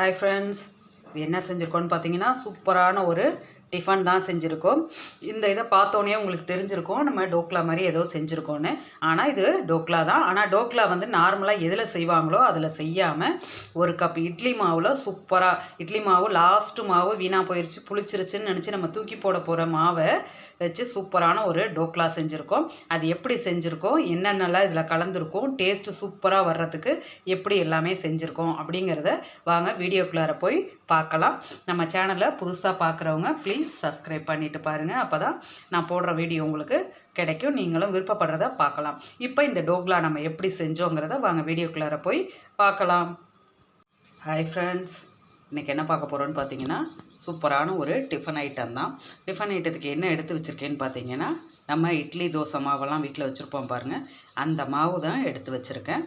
Hi friends இது என்ன செஞ்சுருக்கோன்னு பார்த்தீங்கன்னா சூப்பரான ஒரு டிஃபன் தான் செஞ்சுருக்கோம். இந்த இதை பார்த்தோன்னே உங்களுக்கு தெரிஞ்சிருக்கோம். நம்ம டோக்லா மாதிரி ஏதோ செஞ்சுருக்கோன்னு. ஆனால் இது டோக்லா தான். ஆனால் டோக்லா வந்து நார்மலாக எதில் செய்வாங்களோ அதில் செய்யாமல் ஒரு கப் இட்லி மாவில் சூப்பராக இட்லி மாவு லாஸ்ட்டு மாவு வீணாக போயிடுச்சு புளிச்சிருச்சுன்னு நினச்சி நம்ம தூக்கி போட போகிற மாவை வச்சு சூப்பரான ஒரு டோக்லா செஞ்சுருக்கோம். அது எப்படி செஞ்சுருக்கோம் என்னென்னலாம் இதில் கலந்துருக்கோம் டேஸ்ட்டு சூப்பராக வர்றதுக்கு எப்படி எல்லாமே செஞ்சுருக்கோம் அப்படிங்கிறத வாங்க வீடியோக்குள்ளார போய் பார்க்கலாம். நம்ம சேனலை புதுசாக பார்க்குறவங்க ப்ளீஸ் சப்ஸ்கிரைப் பண்ணிட்டு பாருங்கள் அப்போ தான் நான் போடுற வீடியோ உங்களுக்கு கிடைக்கும். நீங்களும் விருப்பப்படுறத பார்க்கலாம். இப்போ இந்த டோக்லா நம்ம எப்படி செஞ்சோங்கிறத வாங்க வீடியோக்குள்ளார போய் பார்க்கலாம். ஹாய் ஃப்ரெண்ட்ஸ் இன்றைக்கி என்ன பார்க்க போகிறோன்னு பார்த்தீங்கன்னா சூப்பரான ஒரு டிஃபன் ஐட்டம் தான். டிஃபன் ஐட்டத்துக்கு என்ன எடுத்து வச்சுருக்கேன்னு பார்த்தீங்கன்னா நம்ம இட்லி தோசை மாவெல்லாம் வீட்டில் வச்சுருப்போம் பாருங்கள் அந்த மாவு தான் எடுத்து வச்சுருக்கேன்.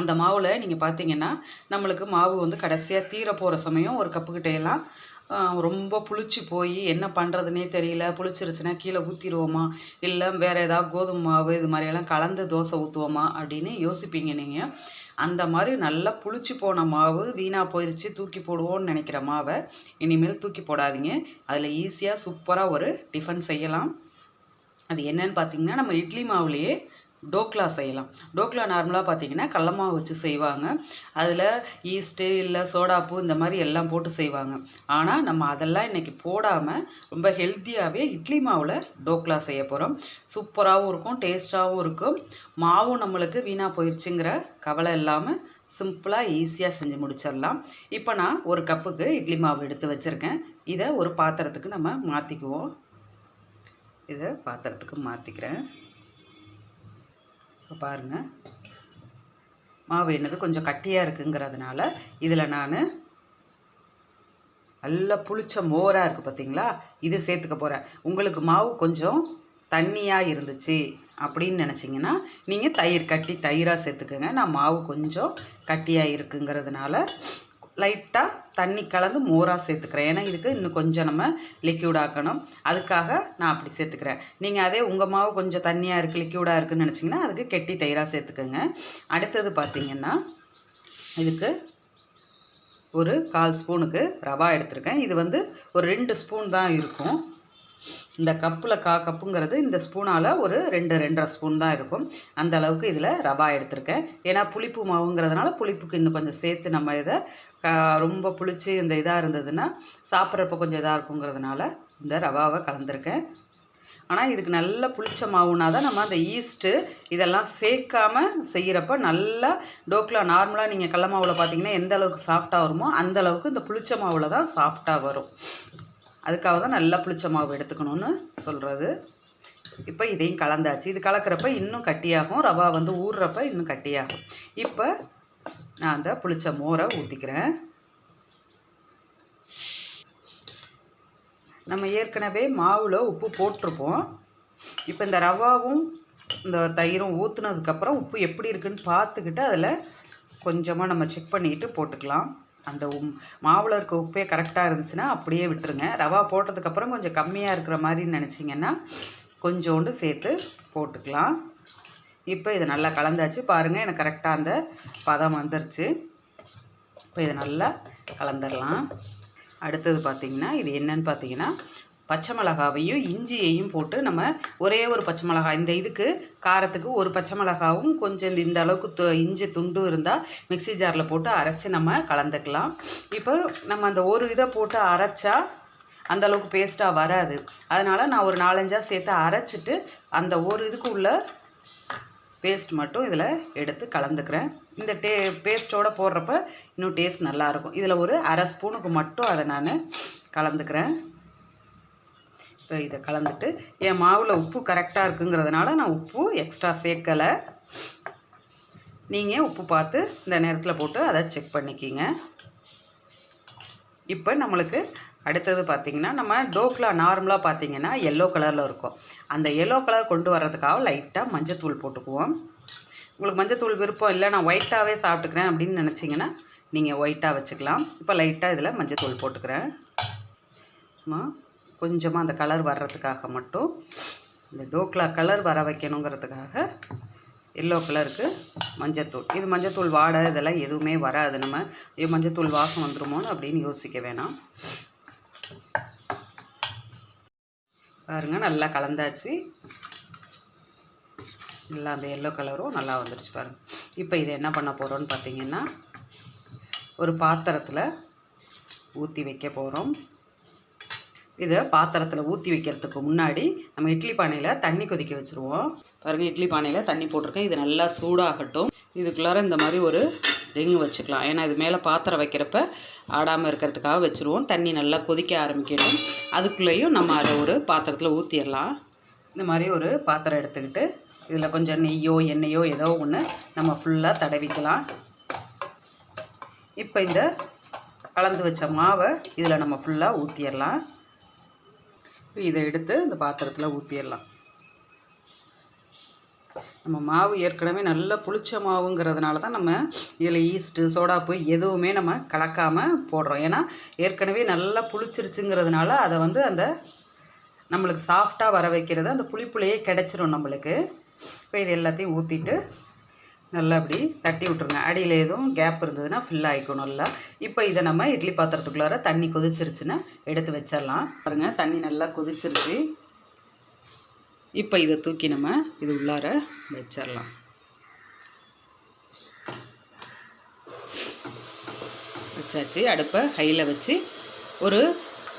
அந்த மாவில் நீங்கள் பார்த்தீங்கன்னா நம்மளுக்கு மாவு வந்து கடைசியாக தீர போகிற சமயம் ஒரு கப்புக்கிட்டையெல்லாம் ரொம்ப புளிச்சு போய் என்ன பண்ணுறதுனே தெரியல. புளிச்சிருச்சுன்னா கீழே ஊற்றிடுவோமா இல்லை வேறு ஏதாவது கோதுமை மாவு இது மாதிரியெல்லாம் கலந்து தோசை ஊற்றுவோமா அப்படின்னு யோசிப்பீங்க நீங்கள் அந்த மாதிரி நல்லா புளிச்சு போன மாவு வீணாக போயிடுச்சு தூக்கி போடுவோன்னு நினைக்கிற மாவை இனிமேல் தூக்கி போடாதீங்க. அதில் ஈஸியாக சூப்பராக ஒரு டிஃபன் செய்யலாம். அது என்னன்னு பார்த்தீங்கன்னா நம்ம இட்லி மாவுலேயே டோக்லா செய்யலாம். டோக்லா நார்மலாக பார்த்தீங்கன்னா கடல மாவு வச்சு செய்வாங்க. அதில் ஈஸ்ட்டு இல்லை சோடாப்பு இந்த மாதிரி எல்லாம் போட்டு செய்வாங்க. ஆனால் நம்ம அதெல்லாம் இன்றைக்கி போடாமல் ரொம்ப ஹெல்த்தியாகவே இட்லி மாவில் டோக்லா செய்ய போகிறோம் சூப்பராகவும் இருக்கும் டேஸ்ட்டாகவும் இருக்கும். மாவும் நம்மளுக்கு வீணாக போயிடுச்சுங்கிற கவலை இல்லாமல் சிம்பிளாக ஈஸியாக செஞ்சு முடிச்சிடலாம். இப்போ நான் ஒரு கப்புக்கு இட்லி மாவு எடுத்து வச்சுருக்கேன். இதை ஒரு பாத்திரத்துக்கு நம்ம மாற்றிக்குவோம் இதை பாத்திரத்துக்கு மாற்றிக்கிறேன் இப்போ பாருங்கள் மாவு என்னது? கொஞ்சம் கட்டியாக இருக்குங்கிறதுனால இதில் நான் நல்லா புளிச்ச மோராக இருக்குது பார்த்தீங்களா இது சேர்த்துக்க போகிறேன் உங்களுக்கு மாவு கொஞ்சம் தண்ணியாக இருந்துச்சு அப்படின்னு நினச்சிங்கன்னா நீங்கள் தயிர் கட்டி தயிராக சேர்த்துக்கோங்க. நான் மாவு கொஞ்சம் கட்டியாக இருக்குங்கிறதுனால லைட்டாக தண்ணி கலந்து மோராக சேர்த்துக்கிறேன். ஏன்னா இதுக்கு இன்னும் கொஞ்சம் நம்ம லிக்யூட் ஆக்கணும். அதுக்காக நான் அப்படி சேர்த்துக்கிறேன். நீங்கள் அதே உங்கள் மாவு கொஞ்சம் தண்ணியாக இருக்குது லிக்யூடாக இருக்குதுன்னு நினச்சிங்கன்னா அதுக்கு கெட்டி தயிராக சேர்த்துக்கோங்க. அடுத்தது பார்த்தீங்கன்னா இதுக்கு ஒரு கால் ஸ்பூனுக்கு ரவா எடுத்திருக்கேன். இது வந்து ஒரு ரெண்டு ஸ்பூன் தான் இருக்கும். இந்த கப்பில் கா கப்புங்கிறது இந்த ஸ்பூனால் ஒரு ரெண்டு ரெண்டரை ஸ்பூன் தான் இருக்கும். அந்த அளவுக்கு இதில் ரவா எடுத்திருக்கேன். ஏன்னா புளிப்பு மாவுங்கிறதுனால புளிப்புக்கு இன்னும் கொஞ்சம் சேர்த்து நம்ம இதை ரொம்ப புளிச்சு இந்த இதாக இருந்ததுன்னா சாப்பிட்றப்ப கொஞ்சம் இதாக இருக்குங்கிறதுனால இந்த ரவாவை கலந்துருக்கேன். ஆனால் இதுக்கு நல்ல புளிச்ச மாவுனா தான் நம்ம அந்த ஈஸ்ட்டு இதெல்லாம் சேர்க்காம செய்கிறப்ப நல்லா டோக்லா நார்மலாக நீங்கள் கடல மாவில் பார்த்தீங்கன்னா எந்த அளவுக்கு சாஃப்டாக வருமோ அந்த அளவுக்கு இந்த புளிச்ச மாவில் தான் சாஃப்டாக வரும். அதுக்காக தான் நல்லா புளிச்ச மாவு எடுத்துக்கணும்னு சொல்கிறது இப்போ இதையும் கலந்தாச்சு. இது கலக்கிறப்ப இன்னும் கட்டியாகும். ரவா வந்து ஊறுறப்ப இன்னும் கட்டியாகும். இப்போ நான் அந்த புளிச்ச மோரை ஊற்றிக்கிறேன் நம்ம ஏற்கனவே மாவில் உப்பு போட்டிருப்போம் இப்போ இந்த ரவாவும் இந்த தயிரும் ஊற்றுனதுக்கப்புறம் உப்பு எப்படி இருக்குன்னு பார்த்துக்கிட்டு அதில் கொஞ்சமாக நம்ம செக் பண்ணிக்கிட்டு போட்டுக்கலாம். அந்த உம் மாவில் இருக்க உப்பே கரெக்டாக இருந்துச்சுன்னா அப்படியே விட்டுருங்க. ரவா போட்டதுக்கப்புறம் கொஞ்சம் கம்மியாக இருக்கிற மாதிரி நினச்சிங்கன்னா கொஞ்சோண்டு சேர்த்து போட்டுக்கலாம். இப்போ இதை நல்லா கலந்தாச்சு. பாருங்கள் எனக்கு கரெக்டாக அந்த பதம் வந்துருச்சு. இப்போ இதை நல்லா கலந்துடலாம். அடுத்தது பார்த்திங்கன்னா இது என்னன்னு பார்த்தீங்கன்னா பச்சை மிளகாவையும் இஞ்சியையும் போட்டு நம்ம ஒரே ஒரு பச்சை மிளகாய் இந்த இதுக்கு காரத்துக்கு ஒரு பச்சை மிளகாவும் கொஞ்சம் இந்த இந்த அளவுக்கு து இஞ்சி துண்டு இருந்தால் மிக்ஸி ஜாரில் போட்டு அரைச்சி நம்ம கலந்துக்கலாம். இப்போ நம்ம அந்த ஒரு இதை போட்டு அரைச்சா அந்த அளவுக்கு பேஸ்ட்டாக வராது. அதனால் நான் ஒரு நாலஞ்சா சேர்த்து அரைச்சிட்டு அந்த ஒரு இதுக்கு உள்ள பேஸ்ட் மட்டும் இதில் எடுத்து கலந்துக்கிறேன். இந்த டே பேஸ்ட்டோடு போடுறப்ப இன்னும் டேஸ்ட் நல்லாயிருக்கும். இதில் ஒரு அரை ஸ்பூனுக்கு மட்டும் அதை நான் கலந்துக்கிறேன். இப்போ இதை கலந்துட்டு என் மாவில் உப்பு கரெக்டாக இருக்குங்கிறதுனால நான் உப்பு எக்ஸ்ட்ரா சேர்க்கலை. நீங்கள் உப்பு பார்த்து இந்த நேரத்தில் போட்டு அதை செக் பண்ணிக்கிங்க. இப்போ நம்மளுக்கு அடுத்தது பார்த்திங்கன்னா நம்ம டோக்லா நார்மலாக பார்த்தீங்கன்னா எல்லோ கலரில் இருக்கும். அந்த எல்லோ கலர் கொண்டு வர்றதுக்காக லைட்டாக மஞ்சத்தூள் போட்டுக்குவோம். உங்களுக்கு மஞ்சத்தூள் விருப்பம் இல்லை நான் ஒயிட்டாகவே சாப்பிட்டுக்கிறேன் அப்படின்னு நினச்சிங்கன்னா நீங்கள் ஒயிட்டாக வச்சுக்கலாம். இப்போ லைட்டாக இதில் மஞ்சத்தூள் போட்டுக்கிறேன். கொஞ்சமாக அந்த கலர் வர்றதுக்காக மட்டும் இந்த டோக்லா கலர் வர வைக்கணுங்கிறதுக்காக எல்லோ கலருக்கு மஞ்சத்தூள். இது மஞ்சத்தூள் வாடை இதெல்லாம் எதுவுமே வராது நம்ம. ஐயோ மஞ்சத்தூள் வாசம் வந்துருமோன்னு அப்படின்னு யோசிக்க வேணாம். பாருங்கள் நல்லா கலந்தாச்சு. நல்லா அந்த எல்லோ கலரும் நல்லா வந்துருச்சு பாருங்கள் இப்போ இதை என்ன பண்ண போகிறோம்னு பார்த்தீங்கன்னா ஒரு பாத்திரத்தில் ஊற்றி வைக்க போகிறோம் இதை பாத்திரத்தில் ஊற்றி வைக்கிறதுக்கு முன்னாடி நம்ம இட்லி பானையில் தண்ணி கொதிக்க வச்சுருவோம். பாருங்கள் இட்லி பானையில் தண்ணி போட்டிருக்கேன். இது நல்லா சூடாகட்டும். இதுக்குள்ளார இந்த மாதிரி ஒரு ரிங் வச்சுக்கலாம். ஏன்னா இது மேலே பாத்திரம் வைக்கிறப்ப ஆடாமல் இருக்கிறதுக்காக வச்சுருவோம். தண்ணி நல்லா கொதிக்க ஆரம்பிக்கணும் அதுக்குள்ளேயும் நம்ம அதை ஒரு பாத்திரத்தில் ஊற்றிடலாம் இந்த மாதிரி ஒரு பாத்திரம் எடுத்துக்கிட்டு இதில் கொஞ்சம் நெய்யோ எண்ணெயோ ஏதோ ஒன்று நம்ம ஃபுல்லாக தடவிக்கலாம். இப்போ இந்த கலந்து வச்ச மாவை இதில் நம்ம ஃபுல்லாக ஊற்றிடலாம் இதை எடுத்து இந்த பாத்திரத்தில் ஊற்றிடலாம் நம்ம மாவு ஏற்கனவே நல்ல புளிச்ச மாவுங்கிறதுனால தான் நம்ம இதில் ஈஸ்ட்டு சோடாப்பு எதுவுமே நம்ம கலக்காமல் போடுறோம். ஏன்னா ஏற்கனவே நல்லா புளிச்சிருச்சுங்கிறதுனால அதை வந்து அந்த நம்மளுக்கு சாஃப்டாக வர வைக்கிறது அந்த புளிப்புலையே கிடச்சிரும் நம்மளுக்கு. இப்போ இது எல்லாத்தையும் ஊற்றிட்டு நல்லா அப்படி தட்டி விட்ருங்க அடியில் எதுவும் கேப் இருந்ததுன்னா ஃபில் ஆகிக்கும் நல்லா. இப்போ இதை நம்ம இட்லி பாத்திரத்துக்குள்ளார தண்ணி கொதிச்சிருச்சுன்னா எடுத்து வச்சிடலாம். பாருங்கள் தண்ணி நல்லா கொதிச்சிருச்சு. இப்போ இதை தூக்கி நம்ம இது உள்ளார வச்சிடலாம் வச்சாச்சு. அடுப்பை ஹையில் வச்சு ஒரு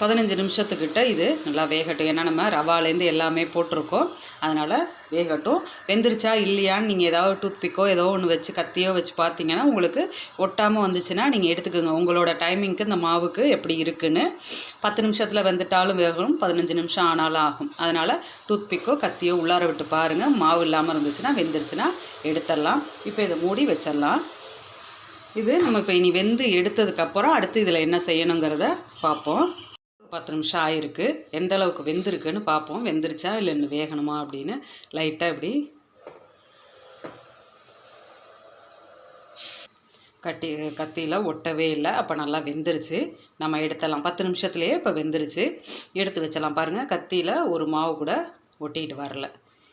பதினஞ்சு நிமிஷத்துக்கிட்ட இது நல்லா வேகட்டும். ஏன்னா நம்ம ரவாலேருந்து எல்லாமே போட்டிருக்கோம். அதனால் வேகட்டும். வெந்துருச்சா இல்லையான்னு நீங்கள் ஏதாவது டூத் பிக்கோ ஏதோ ஒன்று வச்சு கத்தியோ வச்சு பார்த்தீங்கன்னா உங்களுக்கு ஒட்டாமல் வந்துச்சுன்னா நீங்கள் எடுத்துக்கோங்க. உங்களோட டைமிங்க்கு இந்த மாவுக்கு எப்படி இருக்குன்னு. பத்து நிமிஷத்தில் வெந்துட்டாலும் வேகணும் பதினஞ்சு நிமிஷம் ஆனாலும் ஆகும். அதனால் டூத் பிக்கோ கத்தியோ உள்ளார விட்டு பாருங்கள் மாவு இல்லாமல் இருந்துச்சுன்னா வெந்துருச்சுன்னா எடுத்துடலாம். இப்போ இதை மூடி வச்சிடலாம். இது நம்ம இப்போ இனி வெந்து எடுத்ததுக்கப்புறம் அடுத்து இதில் என்ன செய்யணுங்கிறத பார்ப்போம். பத்து நிமிஷம் ஆயிருக்கு. எந்த அளவுக்கு வெந்திருக்குன்னு பார்ப்போம் வெந்துருச்சா இல்லை இன்னும் வேகணுமா அப்படின்னு லைட்டாக இப்படி கட்டி கத்தியில் ஒட்டவே இல்லை. அப்போ நல்லா வெந்துருச்சு. நம்ம எடுத்துடலாம் பத்து நிமிஷத்துலேயே இப்போ வெந்துருச்சு. எடுத்து வச்சிடலாம் பாருங்கள் கத்தியில் ஒரு மாவு கூட ஒட்டிக்கிட்டு வரல.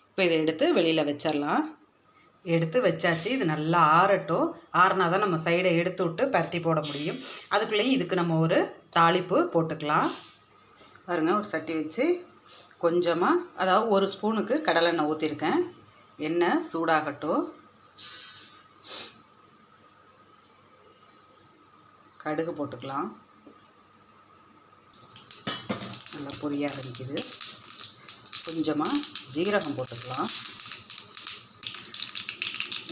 இப்போ இதை எடுத்து வெளியில் வச்சிடலாம் எடுத்து வச்சாச்சு. இது நல்லா ஆறட்டும். ஆறுனா தான் நம்ம சைடை எடுத்து விட்டு பரட்டி போட முடியும். அதுக்குள்ளேயும் இதுக்கு நம்ம ஒரு தாளிப்பு போட்டுக்கலாம். பாருங்கள் ஒரு சட்டி வச்சு கொஞ்சமாக அதாவது ஒரு ஸ்பூனுக்கு கடலெண்ணெய் ஊற்றிருக்கேன் எண்ணெய் சூடாகட்டும். கடுகு போட்டுக்கலாம். நல்லா பொரிய ஆரம்பிக்குது கொஞ்சமாக ஜீரகம் போட்டுக்கலாம்.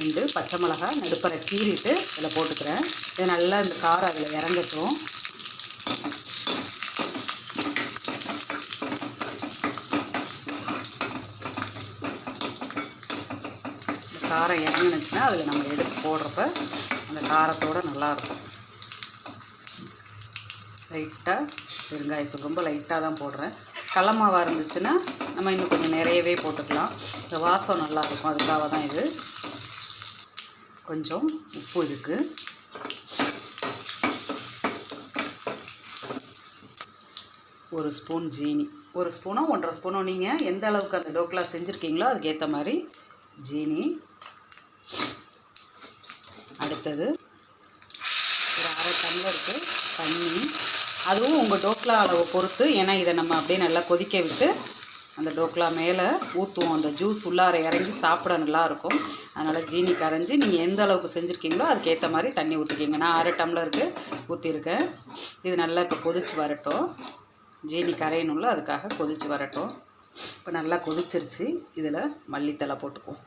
ரெண்டு பச்சை மிளகாய் நடுப்பறை கீறிட்டு இதில் போட்டுக்கிறேன். இது நல்லா இந்த காரம் அதில் இறங்கட்டும். காரம் இறங்கினுச்சுன்னா அதில் நம்ம எடுத்து போடுறப்ப அந்த காரத்தோடு நல்லாயிருக்கும். லைட்டாக பெருங்காயத்தூள் ரொம்ப லைட்டாக தான் போடுறேன். கடல மாவாக இருந்துச்சுன்னா நம்ம இன்னும் கொஞ்சம் நிறையவே போட்டுக்கலாம். இந்த வாசம் நல்லாயிருக்கும் அதுக்காக தான் இது. கொஞ்சம் உப்பு இருக்குது ஒரு ஸ்பூன் ஜீனி. ஒரு ஸ்பூனோ ஒன்றரை ஸ்பூனோ நீங்கள் எந்த அளவுக்கு அந்த டோக்லா செஞ்சுருக்கீங்களோ அதுக்கேற்ற மாதிரி ஜீனி அடுத்தது ஒரு அரை டம்ளருக்கு தண்ணி. அதுவும் உங்கள் டோக்லா அளவு பொறுத்து ஏன்னா இதை நம்ம அப்படியே நல்லா கொதிக்க விட்டு அந்த டோக்லா மேலே ஊற்றுவோம் அந்த ஜூஸ் உள்ளார இறங்கி சாப்பிட நல்லாயிருக்கும். அதனால் ஜீனி கரைஞ்சி நீங்கள் எந்த அளவுக்கு செஞ்சுருக்கீங்களோ அதுக்கேற்ற மாதிரி தண்ணி ஊற்றிக்கிங்க நான் அரை டம்ளருக்கு ஊற்றிருக்கேன் இது நல்லா இப்போ கொதிச்சு வரட்டும். ஜீனி கரையணும்ல அதுக்காக கொதிச்சு வரட்டும். இப்போ நல்லா கொதிச்சிருச்சு. இதில் மல்லித்தலை போட்டுக்குவோம்.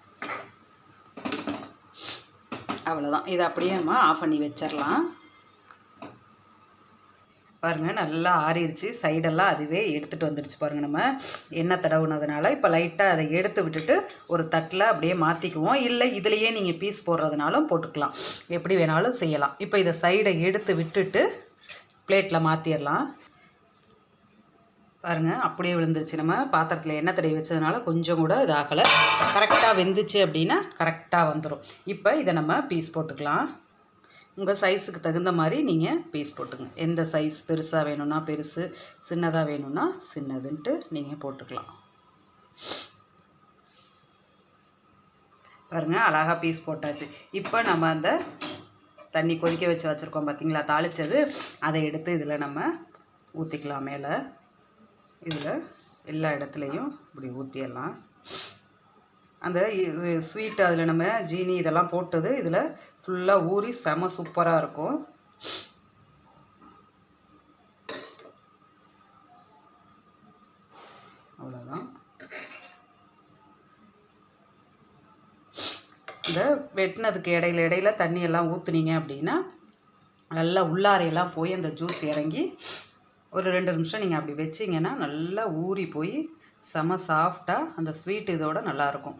அவ்வளோதான் இதை அப்படியே நம்ம ஆஃப் பண்ணி வச்சிடலாம். பாருங்கள் நல்லா ஆறிடுச்சு சைடெல்லாம் அதுவே எடுத்துகிட்டு வந்துடுச்சு பாருங்கள் நம்ம. எண்ணெய் தடவுனதுனால இப்போ லைட்டாக அதை எடுத்து விட்டுட்டு ஒரு தட்டில் அப்படியே மாற்றிக்குவோம் இல்லை இதுலேயே நீங்கள் பீஸ் போடுறதுனாலும் போட்டுக்கலாம். எப்படி வேணாலும் செய்யலாம். இப்போ இதை சைடை எடுத்து விட்டுட்டு பிளேட்டில் மாற்றிடலாம் பாருங்கள் அப்படியே விழுந்துருச்சு. நம்ம பாத்திரத்தில் எண்ணெய் தடவி வச்சதுனால கொஞ்சம் கூட இதாகலை. கரெக்டாக வெந்துச்சு அப்படின்னா கரெக்டாக வந்துடும் இப்போ இதை நம்ம பீஸ் போட்டுக்கலாம். உங்கள் சைஸுக்கு தகுந்த மாதிரி நீங்கள் பீஸ் போட்டுங்க. எந்த சைஸ் பெருசாக வேணும்னா பெருசு சின்னதாக வேணும்னா சின்னதுன்ட்டு நீங்கள் போட்டுக்கலாம். பாருங்கள் அழகாக பீஸ் போட்டாச்சு. இப்போ நம்ம அந்த தண்ணி கொதிக்க வச்சு வச்சுருக்கோம் பார்த்தீங்களா தாளித்தது அதை எடுத்து இதில் நம்ம ஊற்றிக்கலாம் மேலே. இதில் எல்லா இடத்துலையும் இப்படி ஊற்றிடலாம் அந்த ஸ்வீட் அதில் நம்ம ஜீனி இதெல்லாம் போட்டது இதில் ஃபுல்லாக ஊறி செம சூப்பராக இருக்கும். அவ்வளோதான் இந்த வெட்டினதுக்கு இடையில இடையில தண்ணியெல்லாம் ஊற்றுனீங்க அப்படின்னா நல்லா உள்ளாரையெல்லாம் போய் அந்த ஜூஸ் இறங்கி ஒரு ரெண்டு நிமிஷம் நீங்கள் அப்படி வச்சிங்கன்னா நல்லா ஊறி போய் செம சாஃப்டாக அந்த ஸ்வீட் இதோட நல்லாயிருக்கும்.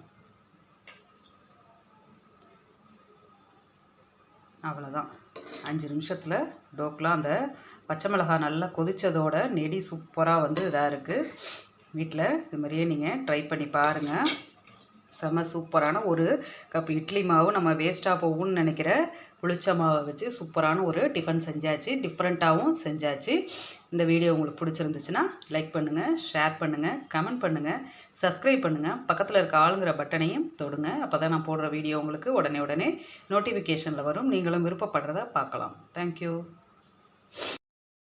அவ்வளோதான் அஞ்சு நிமிஷத்தில் டோக்லாம் அந்த பச்சை மிளகாய் நல்லா கொதித்ததோட நெடி சூப்பராக வந்து இதாக இருக்குது வீட்டில் இது மாதிரியே நீங்கள் ட்ரை பண்ணி பாருங்கள் செம்ம சூப்பரான ஒரு கப் இட்லி மாவு நம்ம வேஸ்ட்டாக போகும்னு நினைக்கிற புளிச்ச மாவை வச்சு சூப்பரான ஒரு டிஃபன் செஞ்சாச்சு. டிஃப்ரெண்ட்டாகவும் செஞ்சாச்சு. இந்த வீடியோ உங்களுக்கு பிடிச்சிருந்துச்சுன்னா லைக் பண்ணுங்கள் ஷேர் பண்ணுங்கள் கமெண்ட் பண்ணுங்கள் சப்ஸ்கிரைப் பண்ணுங்கள் பக்கத்தில் இருக்க ஆளுங்கிற பட்டனையும் தொடுங்க. அப்போ தான் நான் போடுற வீடியோ உங்களுக்கு உடனே உடனே நோட்டிஃபிகேஷனில் வரும். நீங்களும் விருப்பப்படுறத பார்க்கலாம். தேங்க்யூ